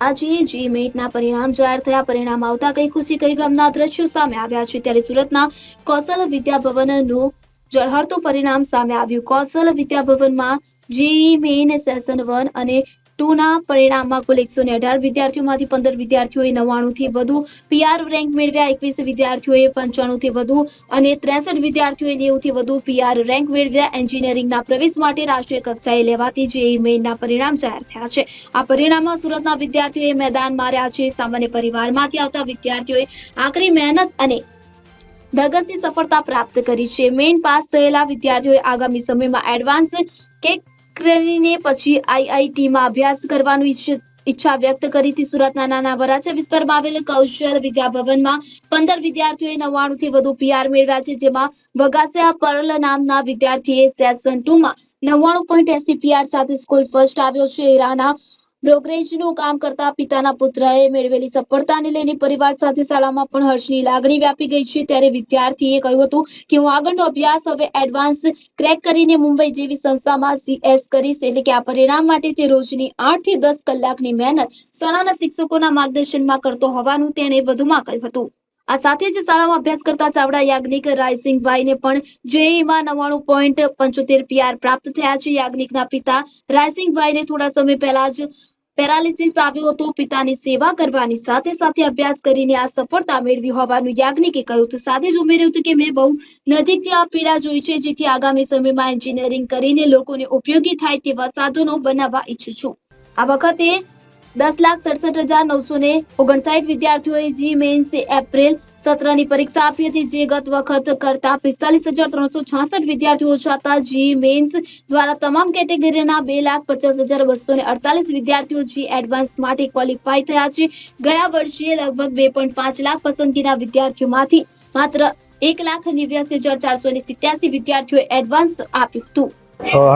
આજે જી મેટના પરિણામ જાહેર થયા. પરિણામ આવતા કઈ ખુશી, કઈ ગમના દ્રશ્યો સામે આવ્યા છે. ત્યારે સુરતના કૌશલ વિદ્યાભવનનું જળહળતું પરિણામ સામે આવ્યું. કૌશલ વિદ્યાભવનમાં જેઈ મેઇન સેશન વન અને ટુ ના પરિણામમાં કુલ એકસો ને અઢાર વિદ્યાર્થીઓમાંથી પંદર વિદ્યાર્થીઓએ નવ્વાણું થી વધુ પીઆર રેન્ક મેળવ્યા, એકવીસ વિદ્યાર્થીઓએ પંચાણું થી વધુ અને ત્રેસઠ વિદ્યાર્થીઓએ નેવું થી વધુ પીઆર રેન્ક મેળવ્યા. એન્જિનિયરિંગના પ્રવેશ માટે રાષ્ટ્રીય કક્ષાએ લેવાતી જેઈ મેઇનના પરિણામ જાહેર થયા છે. આ પરિણામમાં સુરતના વિદ્યાર્થીઓએ મેદાન માર્યા છે. સામાન્ય પરિવારમાંથી આવતા વિદ્યાર્થીઓએ આકરી મહેનત અને ધગસની સફળતા પ્રાપ્ત કરી છે. મેઇન પાસ થયેલા વિદ્યાર્થીઓએ આગામી સમયમાં એડવાન્સ કેક કરીને પછી આઈઆઈટીમાં અભ્યાસ કરવાનું ઈચ્છે ઈચ્છા વ્યક્ત કરી હતી. સુરતના નાના વરાછા વિસ્તારમાં આવેલ કૌશલ વિદ્યાભવનમાં પંદર વિદ્યાર્થીઓએ નવ્વાણું થી વધુ પીઆર મેળવ્યા છે, જેમાં વગાસિયા પરલ નામના વિદ્યાર્થીએ સેશન ટુ માં નવ્વાણું પોઈન્ટ એસી પીઆર સાથે સ્કૂલ ફર્સ્ટ આવ્યો છે. ઈરાના બ્રોકરેજનું કામ કરતા પિતાના પુત્રએ મેળવેલી સફળતાને લઈને પરિવાર સાથે શાળામાં પણ હર્ષની લાગણી વ્યાપી ગઈ છે. ત્યારે વિદ્યાર્થીએ કહ્યું હતું કે હું આગળનો અભ્યાસ હવે એડવાન્સ ક્રેક કરીને મુંબઈ જેવી સંસ્થામાં સીએસ કરીશ, એટલે કે આ પરિણામ માટે તે રોજની આઠથી દસ કલાકની મહેનત શાળાના શિક્ષકોના માર્ગદર્શનમાં કરતો હોવાનું તેણે વધુમાં કહ્યું હતું. આ સાથે જ શાળામાં અભ્યાસ કરતા ચાવડા યાજ્ઞિક રાયસિંગભાઈને પણ જેઈમાં નવ્વાણું પોઈન્ટ પંચોતેર પીઆર પ્રાપ્ત થયા છે. યાજ્ઞિકના પિતા રાયસિંગભાઈને થોડા સમય પહેલા જ પેરાલિસિસ આવ્યો હતો, પિતાની સેવા કરવાની સાથે સાથે અભ્યાસ કરીને આ સફળતા મેળવી હોવાનું યાજ્ઞિકે કહ્યું. હતું સાથે જ ઉમેર્યું હતું કે મેં બહુ નજીકથી આ પીડા જોઈ છે, જેથી આગામી સમયમાં એન્જિનિયરિંગ કરીને લોકોને ઉપયોગી થાય તેવા સાધનો બનાવવા ઈચ્છું છું. આ વખતે દસ લાખ સડસઠ હજાર નવસો ને ઓગણસાઠ વિદ્યાર્થીઓએ જી મેન્સ એપ્રિલ સત્રની પરીક્ષા આપી હતી, જે ગત વખત કરતા પિસ્તાલીસ હજાર ત્રણસો છાસઠ વિદ્યાર્થીઓ છતાં જી મેન્સ દ્વારા તમામ કેટેગરીના બે લાખ પચાસ હજાર બસો ને અડતાલીસ વિદ્યાર્થીઓ જી એડવાન્સ માટે ક્વોલિફાય થયા છે. ગયા વર્ષે લગભગ બે પોઈન્ટ પાંચ લાખ પસંદગીના વિદ્યાર્થીઓમાંથી માત્ર એક લાખ નેવ્યાસી હજાર ચારસો ને સિત્યાસી વિદ્યાર્થીઓએ એડવાન્સ આપ્યું હતું.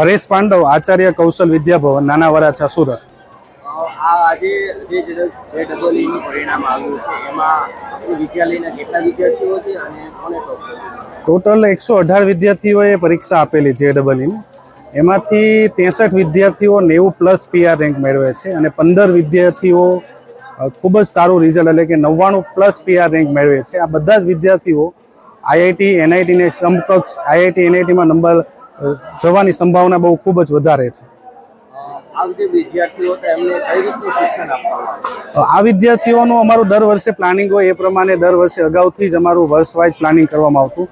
હરેશ પાંડવ આચાર્ય કૌશલ વિદ્યાભવન નાના વરાછા સુરત. આજે જે જે ડબલ ઈનું પરિણામ આવ્યું છે, એમાં વિદ્યાલયના કેટલા વિદ્યાર્થીઓ છે અને કોને ટોટલ એકસો અઢાર વિદ્યાર્થીઓએ પરીક્ષા આપેલી જે ડબલની એમાંથી ત્રેસઠ વિદ્યાર્થીઓ નેવું પ્લસ પીઆર રેન્ક મેળવે છે અને પંદર વિદ્યાર્થીઓ ખૂબ જ સારું રિઝલ્ટ એટલે કે નવ્વાણું પ્લસ પીઆર રેન્ક મેળવે છે. આ બધા જ વિદ્યાર્થીઓ આઈઆઈટી એનઆઈટીને સમકક્ષ આઈઆઈટી એનઆઈટીમાં નંબર જવાની સંભાવના બહુ ખૂબ જ વધારે છે. જે વિદ્યાર્થીઓ હતા એમને કઈ રીતનું શિક્ષણ આપવામાં આ વિદ્યાર્થીઓનું અમારું દર વર્ષે પ્લાનિંગ હોય એ પ્રમાણે દર વર્ષે અગાઉથી જ અમારું વર્ષ વાઇઝ પ્લાનિંગ કરવામાં આવતું.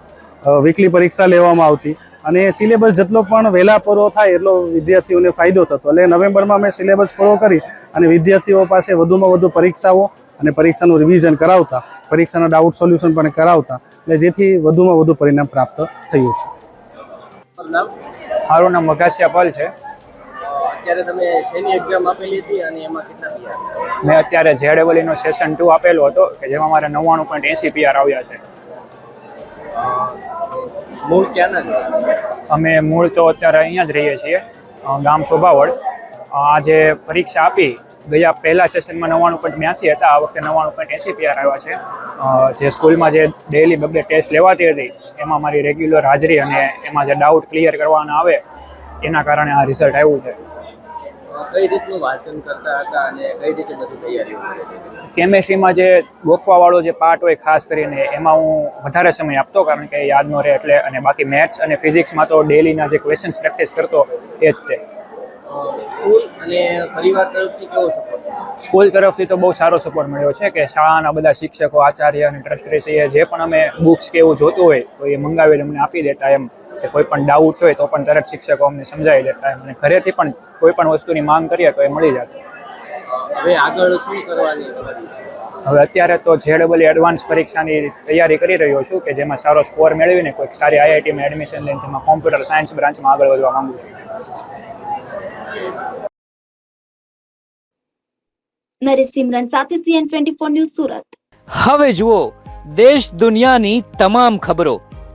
વીકલી પરીક્ષા લેવામાં આવતી. અને સિલેબસ જેટલો પણ વહેલા પૂરો થાય એટલો વિદ્યાર્થીઓને ફાયદો થતો. એટલે નવેમ્બરમાં અમે સિલેબસ પૂરો કરી અને વિદ્યાર્થીઓ પાસે વધુમાં વધુ પરીક્ષાઓ અને પરીક્ષાનું રિવિઝન કરાવતા પરીક્ષાના ડાઉટ સોલ્યુશન પણ કરાવતા એટલે જેથી વધુમાં વધુ પરિણામ પ્રાપ્ત થયું છે. મારું નામ વઘાસિયા પલ છે. અ, અત્યારે તમે શેની એક્ઝામ આપેલી હતી અને એમાં કેટલા પીઆર મેં અત્યારે જેડબલીનો સેશન ટુ આપેલો હતો કે જેમાં મારે નવ્વાણું પોઈન્ટ એંસી પીઆર આવ્યા છે. મૂળ ક્યાંના અમે મૂળ તો અત્યારે અહીંયા જ રહીએ છીએ ગામ શોભાવડ. આ જે પરીક્ષા આપી ગયા પહેલા સેશનમાં નવ્વાણું પોઈન્ટ બ્યાસી હતા આ વખતે નવ્વાણું પોઈન્ટ એંસી પીઆર આવ્યા છે. જે સ્કૂલમાં જે ડેઇલી બબે ટેસ્ટ લેવાતી હતી એમાં મારી રેગ્યુલર હાજરી અને એમાં જે ડાઉટ ક્લિયર કરવાના આવે એના કારણે આ રિઝલ્ટ આવ્યું છે. કઈ રીતનું વાંચન કરતા હતા અને કઈ રીતે બધી તૈયારીઓ કરે કેમેસ્ટ્રીમાં જે ગોખવાવાળો જે પાર્ટ હોય ખાસ કરીને એમાં હું વધારે સમય આપતો કારણ કે યાદ ન રહે એટલે અને બાકી મેથ્સ અને ફિઝિક્સમાં તો ડેલીના જે ક્વેશ્ચન્સ પ્રેક્ટિસ કરતો એ જ તે. સ્કૂલ અને પરિવાર તરફથી કેવો સપોર્ટ સ્કૂલ તરફથી તો બહુ સારો સપોર્ટ મળ્યો છે કે શાળાના બધા શિક્ષકો આચાર્ય અને ટ્રસ્ટીશ્રીએ જે પણ અમે બુક્સ કે એવું જોતું હોય તો એ મંગાવીને અમને આપી દેતા એમ. કે કોઈ પણ ડાઉટ્સ હોય તો પણ તરત શિક્ષકો અમને સમજાવી દેતા એમ અને ઘરેથી પણ કોઈ પણ વસ્તુની માંગ કરીએ તો એ મળી જતી હવે આગળ શું કરવાની? હવે અત્યારે તો જેડબલી એડવાન્સ પરીક્ષાની તૈયારી કરી રહ્યો છું કે જેમાં સારો સ્કોર મેળવીને કોઈક સારી આઈઆઈટીમાં એડમિશન લઈને તેમાં કોમ્પ્યુટર સાયન્સ બ્રાન્ચમાં આગળ વધવા માંગુ છું. નરેશ સિમરન સાથે CN twenty four news Surat. હવે જુઓ દેશ દુનિયાની તમામ ખબરો.